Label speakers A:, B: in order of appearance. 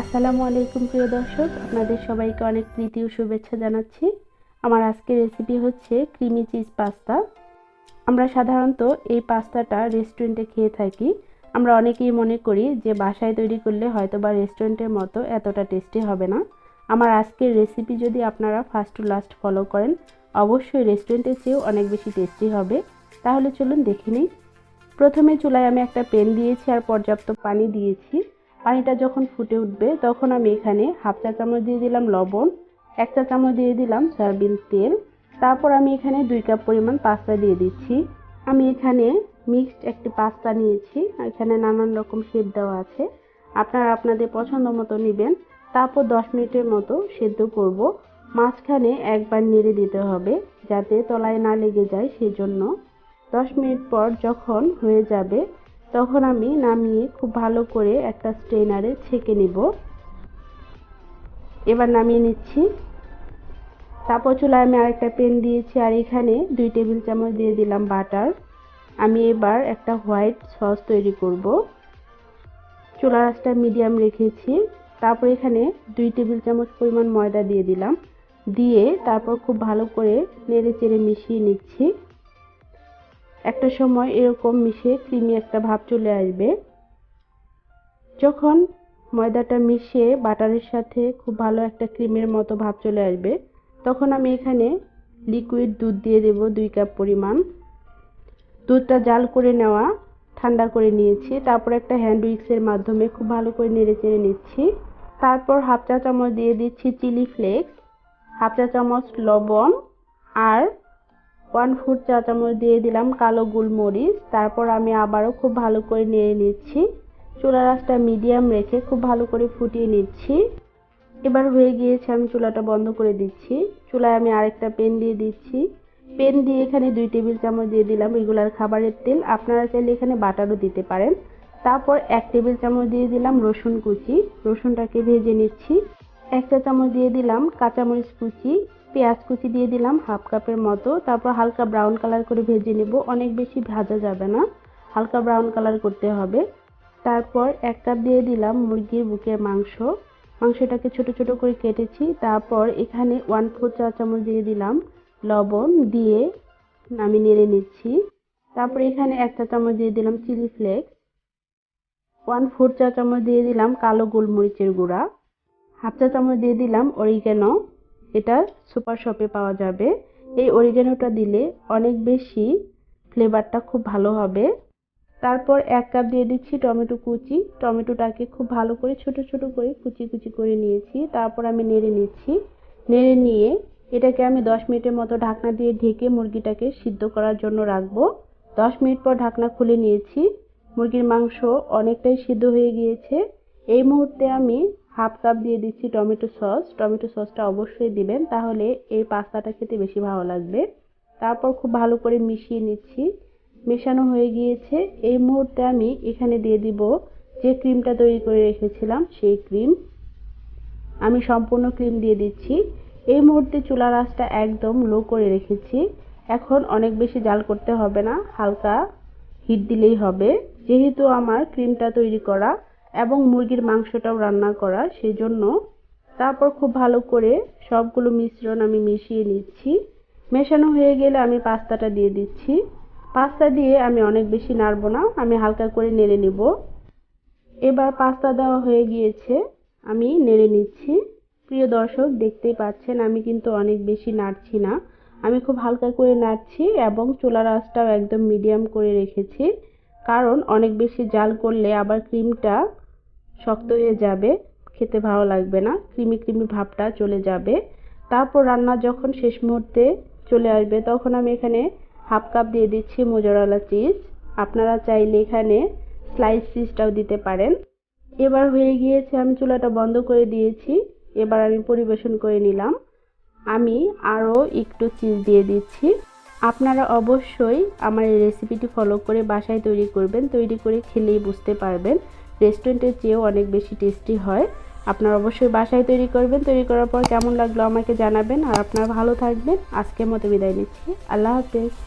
A: আসসালামু আলাইকুম, প্রিয় দর্শক। আপনাদের সবাইকে অনেক প্রীতি ও শুভেচ্ছা জানাচ্ছি। আমার আজকের রেসিপি হচ্ছে ক্রিমি চিজ পাস্তা আমরা সাধারণত এই পাস্তাটা রেস্টুরেন্টে খেয়ে থাকি। আমরা অনেকেই মনে করি যে বাসায় তৈরি করলে হয়তো বা রেস্টুরেন্টের মতো এতটা টেস্টি হবে না। আমার আজকের রেসিপি যদি আপনারা ফার্স্ট টু লাস্ট ফলো করেন, অবশ্যই রেস্টুরেন্টের চেয়েও অনেক বেশি টেস্টি হবে। তাহলে চলুন দেখে নিই। প্রথমে চুলায় আমি একটা পেন দিয়েছি আর পর্যাপ্ত পানি দিয়েছি। পানিটা যখন ফুটে উঠবে, তখন আমি এখানে হাফ চা চামচ দিয়ে দিলাম লবণ, এক চা চামচ দিয়ে দিলাম সয়াবিন তেল। তারপর আমি এখানে দুই কাপ পরিমাণ পাস্তা দিয়ে দিচ্ছি। আমি এখানে মিক্সড একটি পাস্তা নিয়েছি, এখানে নানান রকম শেপ দেওয়া আছে। আপনারা আপনাদের পছন্দ মতো নেবেন। তারপর দশ মিনিটের মতো সেদ্ধ করব। মাঝখানে একবার নেড়ে দিতে হবে, যাতে তলায় না লেগে যায়, সেজন্য। দশ মিনিট পর যখন হয়ে যাবে তখন আমি নামিয়ে খুব ভালো করে একটা স্ট্রেনারে ছেঁকে নিব। এবার নামিয়ে নিচ্ছি। তারপর চুলায় আমি আরেকটা পেন দিয়েছি আর এখানে দুই টেবিল চামচ দিয়ে দিলাম বাটার। আমি এবার একটা হোয়াইট সস তৈরি করব। চুলা রাসটা মিডিয়াম রেখেছি। তারপর এখানে দুই টেবিল চামচ পরিমাণ ময়দা দিয়ে দিলাম। দিয়ে তারপর খুব ভালো করে নেড়ে চেড়ে মিশিয়ে নিচ্ছি। একটা সময় এরকম মিশে ক্রিমি একটা ভাব চলে আসবে। যখন ময়দাটা মিশিয়ে বাটারের সাথে খুব ভালো একটা ক্রিমের মতো ভাব চলে আসবে, তখন আমি এখানে লিকুইড দুধ দিয়ে দেব দুই কাপ পরিমাণ। দুধটা জাল করে নেওয়া, ঠান্ডা করে নিয়েছি। তারপর একটা হ্যান্ড উইক্সের মাধ্যমে খুব ভালো করে নেড়ে চেড়ে নিচ্ছি। তারপর হাফ চা চামচ দিয়ে দিচ্ছি চিলি ফ্লেক্স হাফ চা চামচ লবণ আর ওয়ান ফুট চা চামচ দিয়ে দিলাম কালো গোলমরিচ। তারপর আমি আবারও খুব ভালো করে নেড়ে নিচ্ছি। চুলা রাসটা মিডিয়াম রেখে খুব ভালো করে ফুটিয়ে নিচ্ছি। এবার হয়ে গিয়েছে আমি চুলাটা বন্ধ করে দিচ্ছি। চুলায় আমি আরেকটা পেন দিয়ে দিচ্ছি। পেন দিয়ে এখানে দুই টেবিল চামচ দিয়ে দিলাম রেগুলার খাবারের তেল। আপনারা চাইলে এখানে বাটারও দিতে পারেন। তারপর এক টেবিল চামচ দিয়ে দিলাম রসুন কুচি। রসুনটাকে ভেজে নিচ্ছি। এক চা চামচ দিয়ে দিলাম কাঁচামরিচ কুচি, পেঁয়াজ কুচি দিয়ে দিলাম হাফ কাপের মতো। তারপর হালকা ব্রাউন কালার করে ভেজে নেব, অনেক বেশি ভাজা যাবে না, হালকা ব্রাউন কালার করতে হবে। তারপর এক কাপ দিয়ে দিলাম মুরগির বুকের মাংস। মাংসটাকে ছোট ছোট করে কেটেছি, তারপর এখানে ওয়ান ফোর চা চামচ দিয়ে দিলাম লবণ দিয়ে আমি নেড়ে নিচ্ছি। তারপর এখানে এক চা চামচ দিয়ে দিলাম চিলি ফ্লেক্স। ওয়ান ফোর চা চামচ দিয়ে দিলাম কালো গোলমরিচের গুঁড়া। হাফ চা চামচ দিয়ে দিলাম অরিগ্যানো এটা সুপার শপে পাওয়া যাবে। এই অরিগ্যানোটা দিলে অনেক বেশি ফ্লেভারটা খুব ভালো হবে। তারপর এক কাপ দিয়ে দিচ্ছি টমেটো কুচি। টমেটোটাকে খুব ভালো করে ছোট ছোট করে কুচি কুচি করে নিয়েছি। তারপর আমি নেড়ে নিচ্ছি। নেড়ে নিয়ে এটাকে আমি দশ মিনিটের মতো ঢাকনা দিয়ে ঢেকে মুরগিটাকে সিদ্ধ করার জন্য রাখব। দশ মিনিট পর ঢাকনা খুলে নিয়েছি। মুরগির মাংস অনেকটাই সিদ্ধ হয়ে গিয়েছে। এই মুহূর্তে আমি হাফ কাপ দিয়ে দিচ্ছি টমেটো সস। টমেটো সসটা অবশ্যই দিবেন, তাহলে এই পাস্তাটা খেতে বেশি ভালো লাগবে। তারপর খুব ভালো করে মিশিয়ে নিচ্ছি। মেশানো হয়ে গিয়েছে। এই মুহূর্তে আমি এখানে দিয়ে দিব যে ক্রিমটা তৈরি করে রেখেছিলাম, সেই ক্রিম। আমি সম্পূর্ণ ক্রিম দিয়ে দিচ্ছি। এই মুহূর্তে চুলা রাসটা একদম লো করে রেখেছি। এখন অনেক বেশি জাল করতে হবে না, হালকা হিট দিলেই হবে। যেহেতু আমার ক্রিমটা তৈরি করা এবং মুরগির মাংসটাও রান্না করা, সেজন্য তারপর খুব ভালো করে সবগুলো মিশ্রণ আমি মিশিয়ে নিচ্ছি। মেশানো হয়ে গেলে আমি পাস্তাটা দিয়ে দিচ্ছি। পাস্তা দিয়ে আমি অনেক বেশি নাড়ব না, আমি হালকা করে নেড়ে নেব। এবার পাস্তা দেওয়া হয়ে গিয়েছে, আমি নেড়ে নিচ্ছি। প্রিয় দর্শক, দেখতেই পাচ্ছেন, আমি কিন্তু অনেক বেশি নাড়ছি না। আমি খুব হালকা করে নাড়ছি এবং চুলার আঁচটাও একদম মিডিয়াম করে রেখেছি। কারণ অনেক বেশি জাল করলে আবার ক্রিমটা শক্ত হয়ে যাবে, খেতে ভালো লাগবে না, ক্রিমি ক্রিমি ভাবটা চলে যাবে। তারপর রান্না যখন শেষ মুহূর্তে চলে আসবে, তখন আমি এখানে হাফ কাপ দিয়ে দিচ্ছি মোজরালা চিজ। আপনারা চাইলে এখানে স্লাইস চিজটাও দিতে পারেন। এবার হয়ে গিয়েছে, আমি চুলাটা বন্ধ করে দিয়েছি। এবার আমি পরিবেশন করে নিলাম। আমি আরও একটু চিজ দিয়ে দিচ্ছি। আপনারা অবশ্যই আমার এই রেসিপিটি ফলো করে বাসায় তৈরি করবেন। তৈরি করে খেলেই বুঝতে পারবেন। রেস্টুরেন্টের চেয়েও অনেক বেশি টেস্টি হয়। আপনারা অবশ্যই বাসায় তৈরি করবেন। তৈরি করার পর কেমন লাগল আমাকে জানাবেন। আর আপনারা ভালো থাকবেন। আজকের মতো বিদায় নিচ্ছি। আল্লাহ হাফেজ।